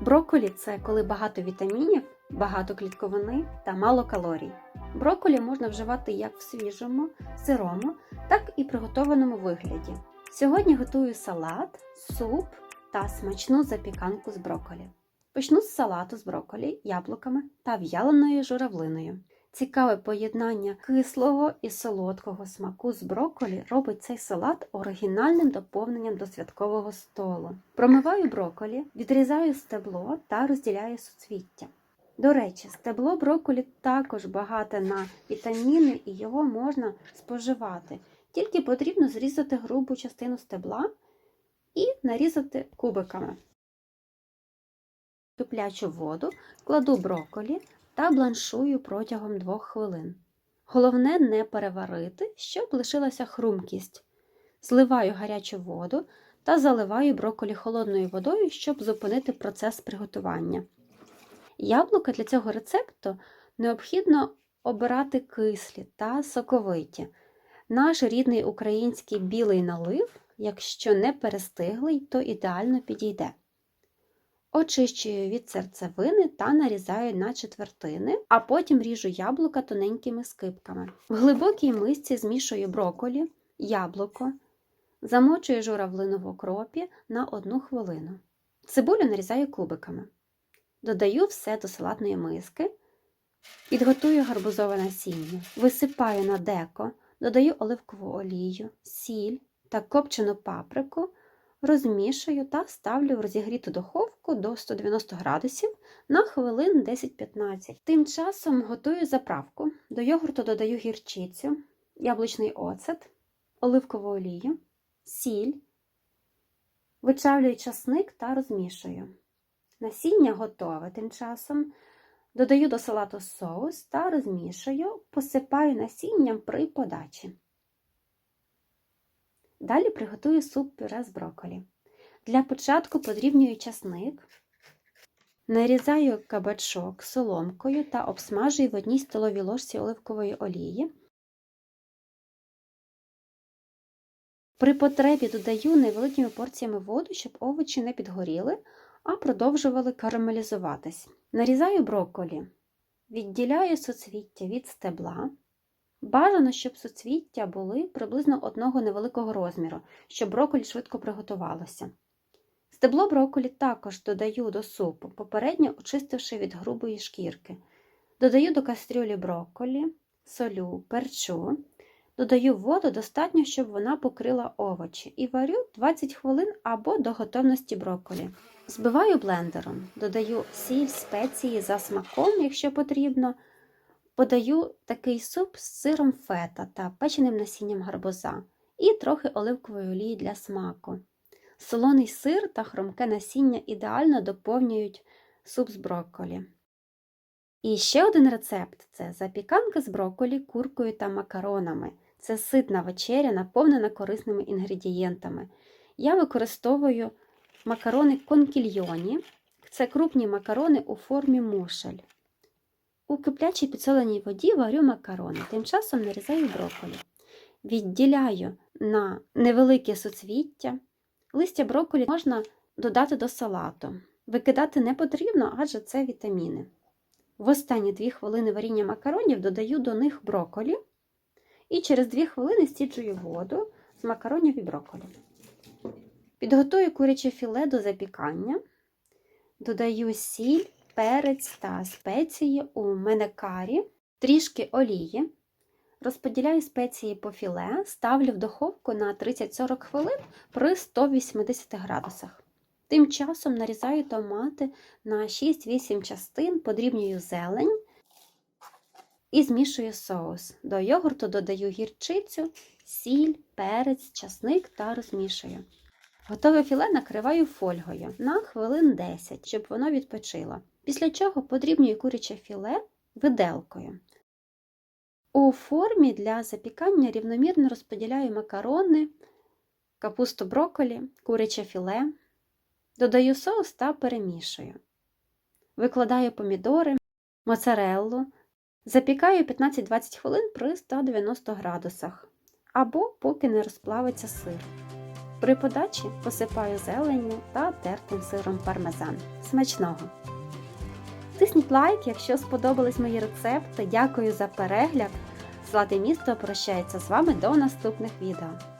Брокколі – це коли багато вітамінів, багато клітковини та мало калорій. Брокколі можна вживати як в свіжому, сирому, так і приготованому вигляді. Сьогодні готую салат, суп та смачну запіканку з брокколі. Почну з салату з брокколі, яблуками та в'яленою журавлиною. Цікаве поєднання кислого і солодкого смаку з брокколі робить цей салат оригінальним доповненням до святкового столу. Промиваю брокколі, відрізаю стебло та розділяю суцвіття. До речі, стебло брокколі також багате на вітаміни і його можна споживати. Тільки потрібно зрізати грубу частину стебла і нарізати кубиками. Киплячу воду, кладу брокколі та бланшую протягом 2 хвилин. Головне не переварити, щоб лишилася хрумкість. Зливаю гарячу воду та заливаю брокколі холодною водою, щоб зупинити процес приготування. Яблука для цього рецепту необхідно обирати кислі та соковиті. Наш рідний український білий налив, якщо не перестиглий, то ідеально підійде. Очищую від серцевини та нарізаю на четвертини, а потім ріжу яблука тоненькими скибками. В глибокій мисці змішую брокколі, яблуко, замочую журавлину в окропі на 1 хвилину. Цибулю нарізаю кубиками. Додаю все до салатної миски, підготую гарбузове насіння, висипаю на деко, додаю оливкову олію, сіль та копчену паприку, розмішую та ставлю в розігріту духовку до 190 градусів на хвилин 10-15. Тим часом готую заправку. До йогурту додаю гірчицю, яблучний оцет, оливкову олію, сіль, вичавлюю часник та розмішую. Насіння готове тим часом. Додаю до салату соус та розмішую, посипаю насінням при подачі. Далі приготую суп пюре з брокколі. Для початку подрібнюю часник, нарізаю кабачок соломкою та обсмажую в одній столовій ложці оливкової олії. При потребі додаю невеликими порціями воду, щоб овочі не підгоріли, а продовжували карамелізуватись. Нарізаю брокколі, відділяю суцвіття від стебла. Бажано, щоб суцвіття були приблизно одного невеликого розміру, щоб брокколі швидко приготувалося. Стебло брокколі також додаю до супу, попередньо очистивши від грубої шкірки. Додаю до кастрюлі брокколі, солю, перчу. Додаю воду достатньо, щоб вона покрила овочі, і варю 20 хвилин або до готовності брокколі. Збиваю блендером, додаю сіль, спеції за смаком, якщо потрібно. Подаю такий суп з сиром фета та печеним насінням гарбуза і трохи оливкової олії для смаку. Солоний сир та хромке насіння ідеально доповнюють суп з брокколі. І ще один рецепт це запіканка з брокколі, куркою та макаронами. Це ситна вечеря, наповнена корисними інгредієнтами. Я використовую макарони конкільйоні. Це крупні макарони у формі мушель. У киплячій підсоленій воді варю макарони, тим часом нарізаю брокколі. Відділяю на невелике суцвіття. Листя брокколі можна додати до салату. Викидати не потрібно, адже це вітаміни. В останні 2 хвилини варіння макаронів додаю до них брокколі і через 2 хвилини стіджую воду з макаронів і брокколі. Підготую куряче філе до запікання, додаю сіль, перець та спеції у мене карі, трішки олії. Розподіляю спеції по філе, ставлю в духовку на 30-40 хвилин при 180 градусах. Тим часом нарізаю томати на 6-8 частин, подрібнюю зелень і змішую соус. До йогурту додаю гірчицю, сіль, перець, часник та розмішую. Готове філе накриваю фольгою на хвилин 10, щоб воно відпочило. Після чого подрібнюю куряче філе виделкою. У формі для запікання рівномірно розподіляю макарони, капусту брокколі, куряче філе, додаю соус та перемішую. Викладаю помідори, моцареллу, запікаю 15-20 хвилин при 190 градусах або поки не розплавиться сир. При подачі посипаю зеленню та тертим сиром пармезан. Смачного! Тисніть лайк, якщо сподобались мої рецепти. Дякую за перегляд. Злате місто прощається з вами до наступних відео.